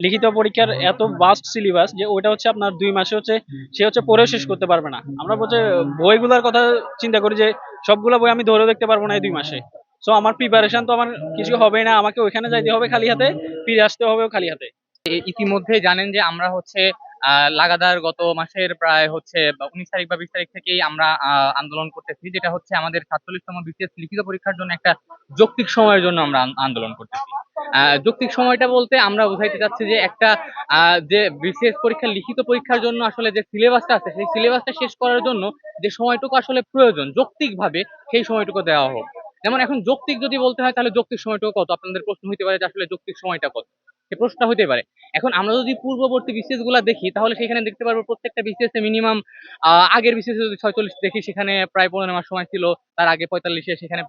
লিখিত পরীক্ষার এত বাস্ট সিলেবাস যে ওইটা হচ্ছে আপনার দুই মাসে হচ্ছে, সে হচ্ছে পড়েও শেষ করতে পারবে না। আমরা বলছে বইগুলোর কথা চিন্তা করি যে সবগুলো বই আমি ধরেও দেখতে পারব না এই দুই মাসে। সো আমার প্রিপারেশন তো আমার কিছু হবেই না, আমাকে ওইখানে যাইতে হবে খালি হাতে, ফিরে আসতে হবে খালি হাতে। ইতিমধ্যে জানেন যে আমরা হচ্ছে লাগাতার গত মাসের প্রায় হচ্ছে উনিশ তারিখ বা বিশ তারিখ থেকেই আমরা আন্দোলন করতেছি, যেটা হচ্ছে আমাদের সাতচল্লিশতম বিসিএস লিখিত পরীক্ষার জন্য একটা যৌক্তিক সময়ের জন্য আমরা আন্দোলন করতেছি। যৌক্তিক সময়টা বলতে আমরা বোঝাইতে চাচ্ছি যে একটা যে বিশেষ পরীক্ষা লিখিত পরীক্ষার জন্য আসলে যে সিলেবাসটা আছে, সেই সিলেবাসটা শেষ করার জন্য যে সময়টুকু আসলে প্রয়োজন যৌক্তিক ভাবে সেই সময়টুকু দেওয়া হোক। যেমন এখন যৌক্তিক যদি বলতে হয়, তাহলে যৌক্তিক সময়টুকু কত? আপনাদের প্রশ্ন হইতে পারে যে আসলে যৌক্তিক সময়টা কত। সে প্রশ্নটা হতে পারে। এখন আমরা যদি পূর্ববর্তী বিসিএসগুলা দেখি, তাহলে সেখানে দেখতে পারব প্রত্যেকটা বিসিএস মিনিমাম আগের বিসিএস যদি ছয়চল্লিশ দেখি, সেখানে প্রায় পনেরো মাস সময় ছিল, তার আগে পঁয়তাল্লিশে সেখানে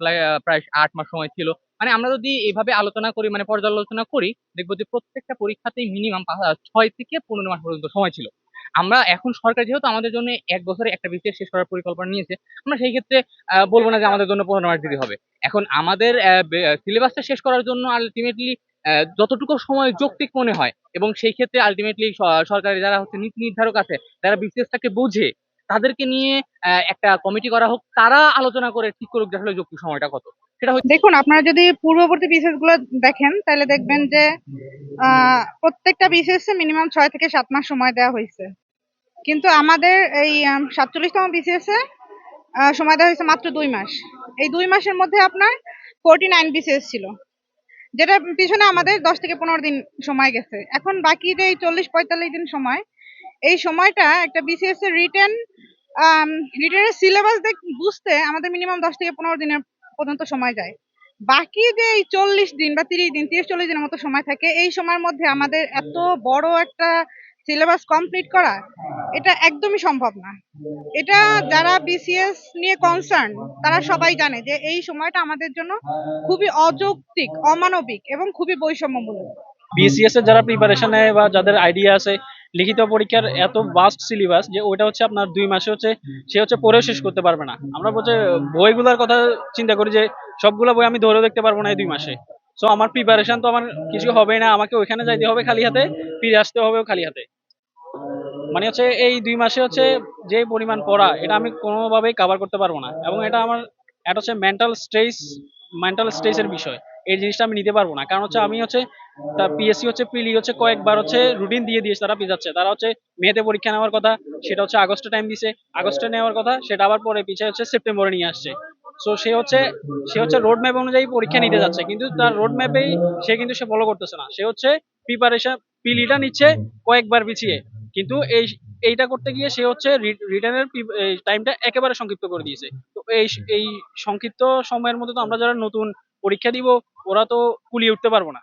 প্রায় আট মাস সময় ছিল। মানে আমরা যদি এইভাবে আলোচনা করি মানে পর্যালোচনা করি, দেখব যে প্রত্যেকটা পরীক্ষাতেই মিনিমাম ছয় থেকে পনেরো মাস পর্যন্ত সময় ছিল। আমরা এখন সরকার যেহেতু আমাদের জন্য এক বছরে একটা বিসিএস শেষ করার পরিকল্পনা নিয়েছে, আমরা সেই ক্ষেত্রে বলব না যে আমাদের জন্য পনেরো মাস দিতে হবে। এখন আমাদের সিলেবাসটা শেষ করার জন্য আলটিমেটলি যতটুকু সময় যৌক্তিক মনে হয় এবং সেই ক্ষেত্রে আলটিমেটলি সরকারি যারা হচ্ছে নীতি নির্ধারক আছে, যারা বিসিএসটাকে বোঝে, তাদেরকে নিয়ে একটা কমিটি করা হোক, তারা আলোচনা করে ঠিক করুক আসলে যৌক্তিক সময়টা কত। সেটা দেখুন, আপনারা যদি পূর্ববর্তী বিসিএসগুলো দেখেন, তাহলে দেখবেন যে প্রত্যেকটা এ মিনিমাম ছয় থেকে সাত মাস সময় দেওয়া হয়েছে। কিন্তু আমাদের এই সাতচল্লিশতম বিসিএস এ সময় দেওয়া হয়েছে মাত্র দুই মাস। এই দুই মাসের মধ্যে আপনার ফোরটি নাইন বিসিএস ছিল। যেটা পিছনে আমাদের দশ থেকে পনেরো দিন সময় গেছে। এখন বাকি যে এই চল্লিশ, পঁয়তাল্লিশ দিন সময়, এই সময়টা একটা বিসিএস এর রিটার্ন রিটার্নের সিলেবাস দেখ, বুঝতে আমাদের মিনিমাম দশ থেকে পনেরো দিনের পর্যন্ত সময় যায়। বাকি যে এই চল্লিশ দিন বা তিরিশ দিন, তিরিশ চল্লিশ দিনের মতো সময় থাকে, এই সময়ের মধ্যে আমাদের এত বড় একটা সিলেবাস কমপ্লিট করা, এটা একদমই সম্ভব না। এটা যারা বিসিএস নিয়ে কনসার্ন তারা সবাই জানে যে এই সময়টা আমাদের জন্য খুবই অযৌক্তিক, অমানবিক এবং খুবই বৈষম্যমূলক। বিসিএস এর যারা প্রিপারেশন নেয় বা যাদের আইডিয়া আছে, লিখিত পরীক্ষার এত বাস্ট সিলেবাস যে ওইটা হচ্ছে আপনার দুই মাসে হচ্ছে, সে হচ্ছে পড়েও শেষ করতে পারবে না। আমরা বলছে, বইগুলোর কথা চিন্তা করি যে সবগুলো বই আমি ধরেও দেখতে পারব না এই দুই মাসে। সো আমার প্রিপারেশন তো আমার কিছু হবেই না, আমাকে ওইখানে যাইতে হবে খালি হাতে, ফিরে আসতে হবে খালি হাতে। মানে হচ্ছে এই দুই মাসে হচ্ছে যে পরিমাণ পড়া, এটা আমি কোনোভাবেই কভার করতে পারব না। এবং এটা আমার, এটা হচ্ছে মেন্টাল স্ট্রেস মেন্টাল স্ট্রেসের বিষয়। এই জিনিসটা আমি নিতে পারব না। কারণ হচ্ছে আমি হচ্ছে তার পিএসসি হচ্ছে পিলি হচ্ছে কয়েকবার হচ্ছে রুটিন দিয়ে দিয়েছে, তারা পিছাচ্ছে তারা হচ্ছে মেয়েতে পরীক্ষা নেওয়ার কথা, সেটা হচ্ছে আগস্টে টাইম দিছে। আগস্টে নেওয়ার কথা, সেটা আবার পরে পিছিয়ে হচ্ছে সেপ্টেম্বরে নিয়ে আসছে। সো সে হচ্ছে সে হচ্ছে রোড ম্যাপ অনুযায়ী পরীক্ষা নিতে যাচ্ছে। কিন্তু তার রোড ম্যাপেই সে কিন্তু সে ফলো করতেছে না। সে হচ্ছে প্রিপারেশন পিলিটা নিচ্ছে কয়েকবার পিছিয়ে। কিন্তু এই এইটা করতে গিয়ে সে হচ্ছে রিটার্নের টাইমটা একেবারে সংক্ষিপ্ত করে দিয়েছে। তো এই এই সংক্ষিপ্ত সময়ের মধ্যে তো আমরা যারা নতুন পরীক্ষা দিব, ওরা তো কুলিয়ে উঠতে পারব না।